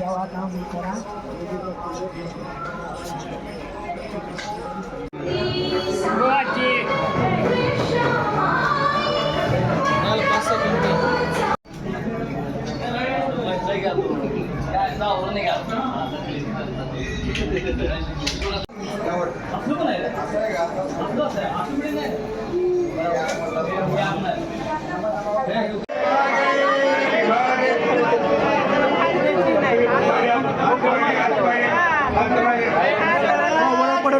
legal não, dar uma volta Vou aqui. Olha, passa aqui então. Mas não, não, uma legal. Dá uma legal.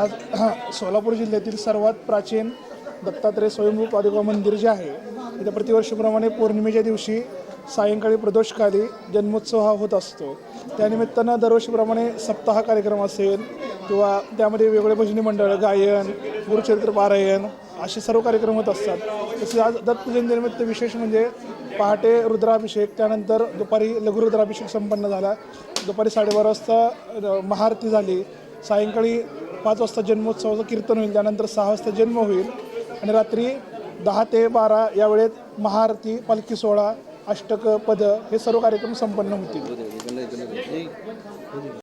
आज सोलापूर जिल्ह्यातील सर्वात प्राचीन दत्तात्रय स्वयंभू पादुका मंदिर जे आहे इथं प्रतिवर्षीप्रमाणे पौर्णिमेच्या दिवशी सायंकाळी प्रदोषकाली जन्मोत्सव हा होत असतो. त्यानिमित्तानं दरवर्षीप्रमाणे सप्ताह कार्यक्रम असेल किंवा त्यामध्ये वेगवेगळे भजनी मंडळ गायन गुरुचरित्र पारायण असे सर्व कार्यक्रम होत असतात. तसेच आज दत्तजयंतीनिमित्त विशेष म्हणजे पहाटे रुद्राभिषेक त्यानंतर दुपारी लघुरुद्राभिषेक संपन्न झाला. दुपारी साडेबारा वाजता महाआरती झाली. सायंकाळी पाच वाजता जन्मोत्सवाचं कीर्तन होईल त्यानंतर सहा वाजता जन्म होईल. आणि रात्री दहा ते बारा या वेळेत महाआरती पालखी सोहळा अष्टक पद हे सर्व कार्यक्रम संपन्न होतील.